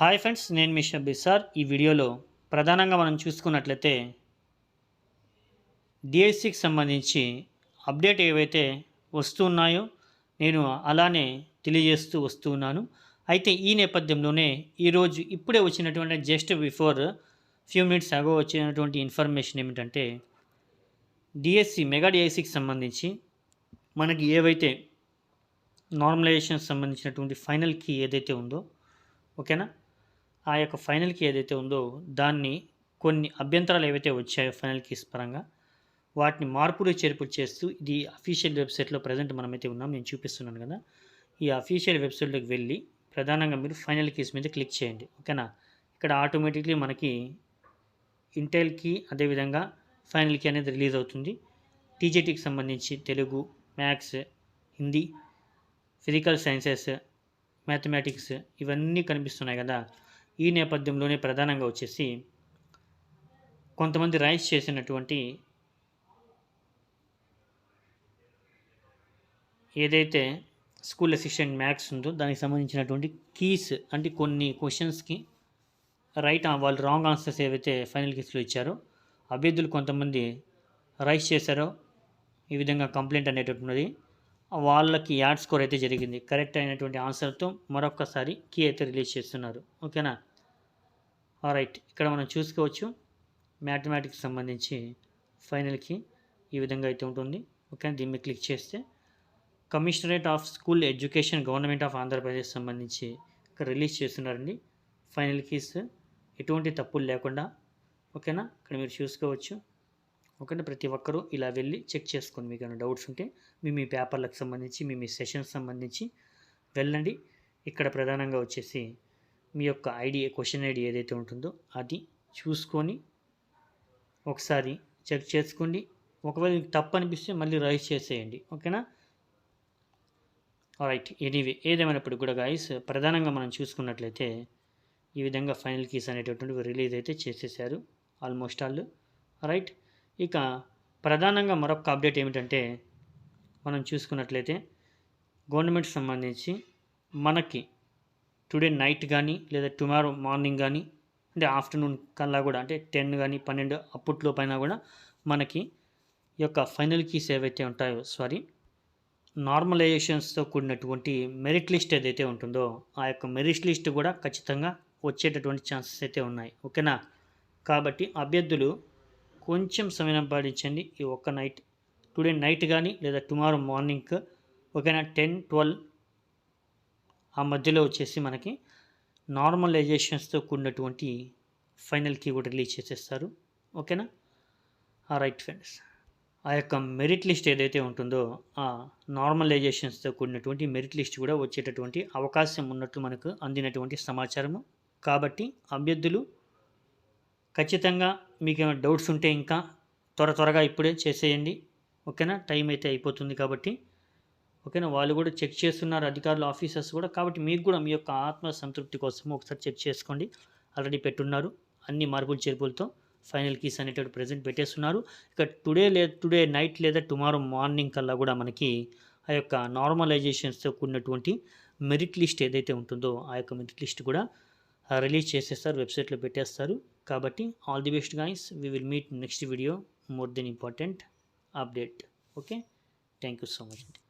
Hi friends నేను మీ Shabbi sir. ఈ వీడియోలో ప్రధానంగా మనం చూసుకున్నట్లయితే డిఎస్సికి సంబంధించి అప్డేట్ ఏవైతే వస్తున్నాయో నేను అలానే తెలియజేస్తూ వస్తున్నాను అయితే ఈ నేపథ్యంలోనే ఈరోజు ఇప్పుడే వచ్చినటువంటి just before few minutes ago వచ్చినటువంటి ఇన్ఫర్మేషన్ ఏమిటంటే డిఎస్సి మెగా డిఎస్సికి సంబంధించి మనకి ఏవైతే నార్మలైజేషన్ సంబంధించినటువంటి ఫైనల్ కీ ఏదైతే ఉందో ఓకేనా ఆ యొక్క ఫైనల్కి ఏదైతే ఉందో దాన్ని కొన్ని అభ్యంతరాలు ఏవైతే వచ్చాయో ఫైనల్ కీస్ పరంగా వాటిని మార్పులు చేర్పులు చేస్తూ ఇది అఫీషియల్ వెబ్సైట్లో ప్రజెంట్ మనమైతే ఉన్నాం. నేను చూపిస్తున్నాను కదా. ఈ అఫీషియల్ వెబ్సైట్లోకి వెళ్ళి ప్రధానంగా మీరు ఫైనల్ కీస్ మీద క్లిక్ చేయండి. ఓకేనా ఇక్కడ ఆటోమేటిక్లీ మనకి ఇంటెల్ కీ అదేవిధంగా ఫైనల్ కీ అనేది రిలీజ్ అవుతుంది. టీజీటీకి సంబంధించి Telugu maths Hindi physical sciences mathematics ఇవన్నీ కనిపిస్తున్నాయి కదా. ఈ నేపథ్యంలోనే ప్రధానంగా వచ్చేసి కొంతమంది రైస్ చేసినటువంటి ఏదైతే స్కూల్ అసిస్టెంట్ మ్యాథ్స్ ఉందో దానికి సంబంధించినటువంటి కీస్ అంటే కొన్ని క్వశ్చన్స్కి రైట్ వాళ్ళు రాంగ్ ఆన్సర్స్ ఏవైతే ఫైనల్ కీస్లో ఇచ్చారో అభ్యర్థులు కొంతమంది రైస్ చేశారో ఈ విధంగా కంప్లైంట్ అనేటటువంటిది వాళ్ళకి యాడ్ స్కోర్ అయితే జరిగింది. కరెక్ట్ అయినటువంటి ఆన్సర్తో మరొకసారి కీ అయితే రిలీజ్ చేస్తున్నారు. ఓకేనా? రైట్ ఇక్కడ మనం చూసుకోవచ్చు మ్యాథమెటిక్స్ సంబంధించి ఫైనల్కి ఈ విధంగా అయితే ఉంటుంది. ఓకే దీన్ని మీద క్లిక్ చేస్తే commissionerate of school education government of Andhra Pradesh సంబంధించి ఇక్కడ రిలీజ్ చేస్తున్నారండి. ఫైనల్ కీస్ ఎటువంటి తప్పులు లేకుండా ఓకేనా ఇక్కడ మీరు చూసుకోవచ్చు. ఓకేనా ప్రతి ఒక్కరూ ఇలా వెళ్ళి చెక్ చేసుకోండి. మీకు ఏమైనా డౌట్స్ ఉంటే మీ మీ పేపర్లకు సంబంధించి మీ మీ సెషన్స్ సంబంధించి వెళ్ళండి. ఇక్కడ ప్రధానంగా వచ్చేసి మీ యొక్క ఐడి క్వశ్చన్ ఐడి ఏదైతే ఉంటుందో అది చూసుకొని ఒకసారి చెక్ చేసుకోండి. ఒకవేళ మీకు తప్పు అనిపిస్తే మళ్ళీ రైస్ చేసేయండి. ఓకేనా? రైట్ ఎనీవే ఏదేమైనప్పుడు కూడా గాయస్ ప్రధానంగా మనం చూసుకున్నట్లయితే ఈ విధంగా ఫైనల్ కీస్ అనేటటువంటివి రిలీజ్ అయితే చేసేసారు. ఆల్మోస్ట్ ఆల్ రైట్ ఇక ప్రధానంగా మరొక అప్డేట్ ఏమిటంటే మనం చూసుకున్నట్లయితే గవర్నమెంట్ సంబంధించి మనకి టుడే నైట్ కానీ లేదా టుమారో మార్నింగ్ కానీ అంటే ఆఫ్టర్నూన్ కల్లా కూడా అంటే టెన్ కానీ పన్నెండు అప్పట్లో పైన కూడా మనకి ఈ యొక్క ఫైనల్ కీస్ ఏవైతే ఉంటాయో సారీ నార్మలైజేషన్స్తో కూడినటువంటి మెరిట్ లిస్ట్ ఏదైతే ఉంటుందో ఆ యొక్క మెరిట్ లిస్ట్ కూడా ఖచ్చితంగా వచ్చేటటువంటి ఛాన్సెస్ అయితే ఉన్నాయి. ఓకేనా? కాబట్టి అభ్యర్థులు కొంచెం సమయం పాటించండి ఈ ఒక్క నైట్. టుడే నైట్ కానీ లేదా టుమారో మార్నింగ్ ఓకేనా? టెన్ ట్వెల్వ్ ఆ మధ్యలో వచ్చేసి మనకి నార్మలైజేషన్స్తో కూడినటువంటి ఫైనల్ కీ కూడా రిలీజ్ చేసేస్తారు. ఓకేనా? ఆ రైట్ ఫ్రెండ్స్ ఆ యొక్క మెరిట్ లిస్ట్ ఏదైతే ఉంటుందో ఆ నార్మలైజేషన్స్తో కూడినటువంటి మెరిట్ లిస్ట్ కూడా వచ్చేటటువంటి అవకాశం ఉన్నట్లు మనకు అందినటువంటి సమాచారము. కాబట్టి అభ్యర్థులు ఖచ్చితంగా మీకు ఏమైనా డౌట్స్ ఉంటే ఇంకా త్వర త్వరగా ఇప్పుడే చేసేయండి. ఓకేనా? టైం అయితే అయిపోతుంది కాబట్టి ఓకేనా? వాళ్ళు కూడా చెక్ చేస్తున్నారు అధికారులు ఆఫీసర్స్ కూడా. కాబట్టి మీకు కూడా మీ యొక్క ఆత్మ సంతృప్తి కోసం ఒకసారి చెక్ చేసుకోండి. ఆల్రెడీ పెట్టున్నారు అన్ని మార్పులు చేర్పులతో ఫైనల్ కీస్ అనేటువంటి ప్రజెంట్ పెట్టేస్తున్నారు. ఇక టుడే లే టుడే నైట్ లేదా టుమారో మార్నింగ్ కల్లా కూడా మనకి ఆ యొక్క నార్మలైజేషన్స్తో కూడినటువంటి మెరిట్ లిస్ట్ ఏదైతే ఉంటుందో ఆ యొక్క మెరిట్ లిస్ట్ కూడా రిలీజ్ చేసేస్తారు వెబ్సైట్లో పెట్టేస్తారు. కాబట్టి all the best guys. We will meet next video. More then important update. Okay? Thank you so much అండి.